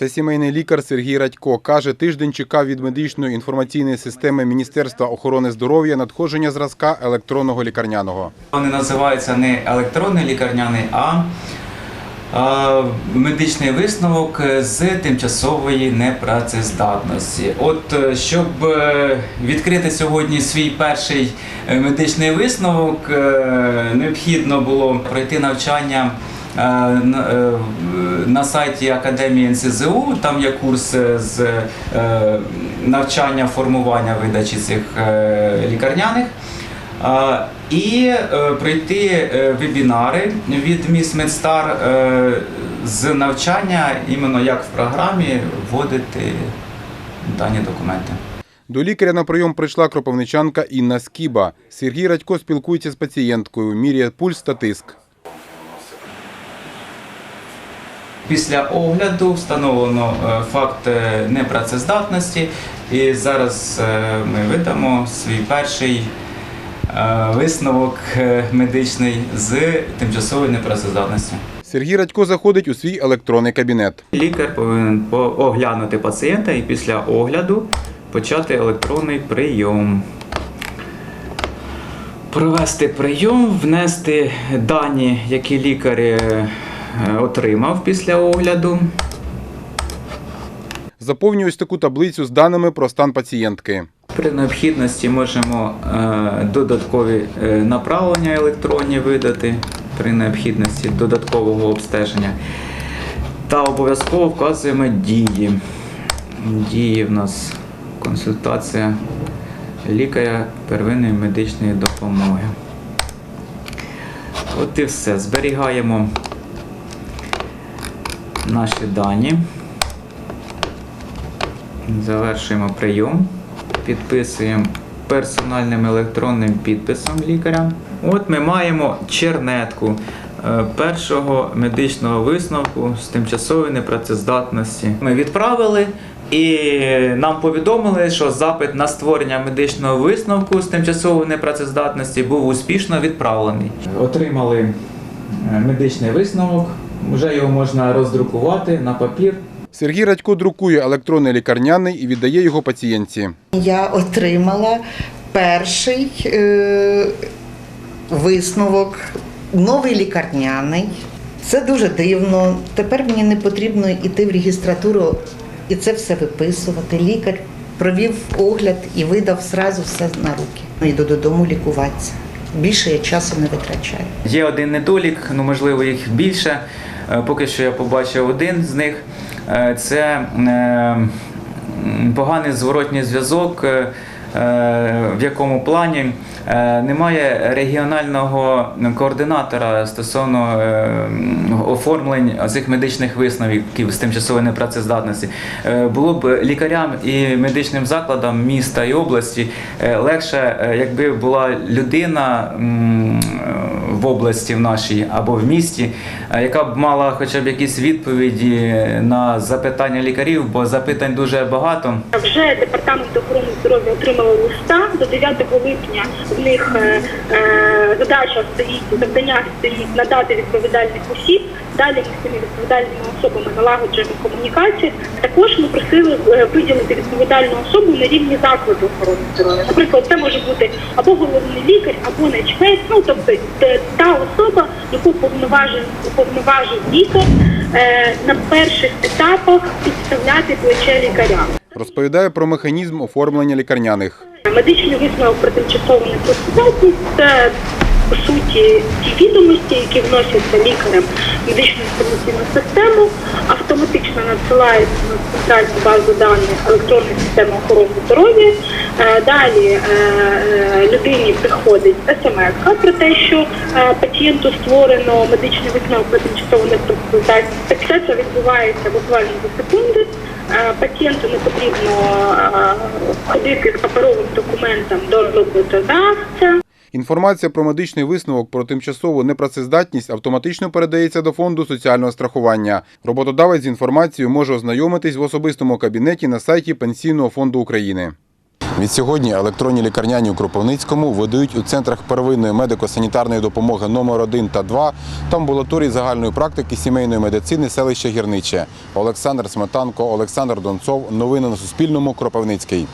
Це сімейний лікар Сергій Радько. Каже, тиждень чекав від медичної інформаційної системи Міністерства охорони здоров'я надходження зразка електронного лікарняного. Вони називаються не електронний лікарняний, а медичний висновок з тимчасової непрацездатності. От е, щоб е, відкрити сьогодні свій перший е, медичний висновок, необхідно було пройти навчання. Е, на- е, На сайті Академії НСЗУ там є курс з е, навчання формування видачі цих лікарняних. І пройти вебінари від Міс Медстар з навчання, іменно як в програмі вводити дані документи. До лікаря на прийом прийшла кропивничанка Інна Скіба. Сергій Радько спілкується з пацієнткою, міряє пульс та тиск. Після огляду встановлено е, факт е, непрацездатності, і зараз е, ми видамо свій перший висновок медичний з тимчасової непрацездатності. Сергій Радько заходить у свій електронний кабінет. Лікар повинен оглянути пацієнта і після огляду почати електронний прийом. Провести прийом, внести дані, які лікар е, отримав після огляду. Заповнює ось таку таблицю з даними про стан пацієнтки. При необхідності можемо е, додаткові е, направлення електронні видати при необхідності додаткового обстеження. Та обов'язково вказуємо дії. Дії в нас консультація лікаря первинної медичної допомоги. От і все. Зберігаємо наші дані. Завершуємо прийом, підписуємо персональним електронним підписом лікаря. От ми маємо чернетку е, першого медичного висновку з тимчасової непрацездатності. Ми відправили. І нам повідомили, що запит на створення медичного висновку з тимчасової непрацездатності був успішно відправлений. Отримали е, медичний висновок, вже його можна роздрукувати на папір. Сергій Радько друкує електронний лікарняний і віддає його пацієнтці. Я отримала перший е, висновок, новий лікарняний. Це дуже дивно. Тепер мені не потрібно йти в регістратуру і це все виписувати. Лікар провів огляд і видав зразу все на руки. Йду додому лікуватися. Більше я часу не витрачаю. Є один недолік, ну можливо їх більше. Е, Поки що я побачив один з них. Е, Це е, поганий зворотній зв'язок, в якому плані немає регіонального координатора стосовно е, оформлень цих медичних висновків з тимчасової непрацездатності. Е, Було б лікарям і медичним закладам міста і області е, легше, е, якби була людина е, в області в нашій або в місті, е, яка б мала хоча б якісь відповіді на запитання лікарів, бо запитань дуже багато. Вже департамент охорони здоров'я отримали листа до 9 липня. В них е, е, задача стоїть, завдання стоїть надати відповідальних осіб. Далі з цими відповідальними особами налагоджуємо комунікацію. Також ми просили е, виділити відповідальну особу на рівні закладу охорони здоров'я. Наприклад, це може бути або головний лікар, або начмець, ну тобто та особа, яку повноважив лікар е, на перших етапах підставляти плече лікаря. Розповідає про механізм оформлення лікарняних. Медичний висновок про тимчасову непрацездатність – це по суті ті відомості, які вносяться лікарем в медичну інформаційну систему, автоматично надсилаються на центральну базу даних електронної системи охорони здоров'я. Е, Далі е, е, людині приходить смс про те, що пацієнту створено медичний висновок про тимчасову непрацездатність. Все це відбувається буквально за секунди. Е, Пацієнту не потрібно е, ходити з паперовим документом до роботодавця. Інформація про медичний висновок про тимчасову непрацездатність автоматично передається до фонду соціального страхування. Роботодавець з інформацією може ознайомитись в особистому кабінеті на сайті Пенсійного фонду України. Відсьогодні електронні лікарняні у Кропивницькому видають у центрах первинної медико-санітарної допомоги номер 1 та 2 та амбулаторії загальної практики сімейної медицини селища Гірниче. Олександр Сметанко, Олександр Донцов. Новини на Суспільному. Кропивницький.